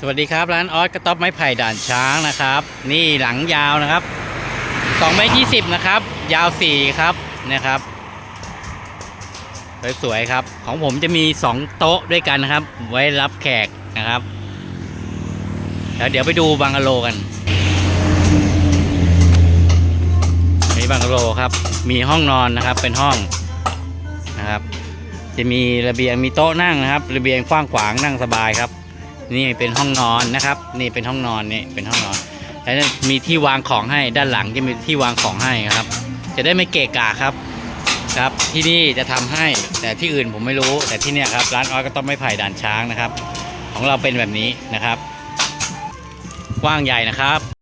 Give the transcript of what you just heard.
สวัสดีครับร้านออสกระต๊อบไม้ไผ่ด่านช้างนะครับ นี่หลังยาวนะครับ2เมตร20นะครับ ยาว4ครับนะครับสวยๆครับ ของผมจะมี 2 โต๊ะด้วยกันนะครับ ไว้รับแขกนะครับแล้วเดี๋ยวไปดูบังกะโลกันนี่บังกะโลครับ มีห้องนอนนะครับเป็นห้องนะครับ จะมีระเบียงมีโต๊ะนั่งนะครับ ระเบียงกว้างขวางนั่งสบายครับ นี่เป็นห้องนอนนะครับ นี่เป็นห้องนอนนี่เป็นห้องนอนแล้วมีที่วางของให้ด้านหลังจะมีที่วางของให้ครับ จะได้ไม่เกะกะครับครับ ที่นี่จะทำให้แต่ที่อื่นผมไม่รู้ แต่ที่เนี่ยครับร้านออยก็ต้องไม่ไผ่ด่านช้างนะครับ ของเราเป็นแบบนี้นะครับ กว้างใหญ่นะครับ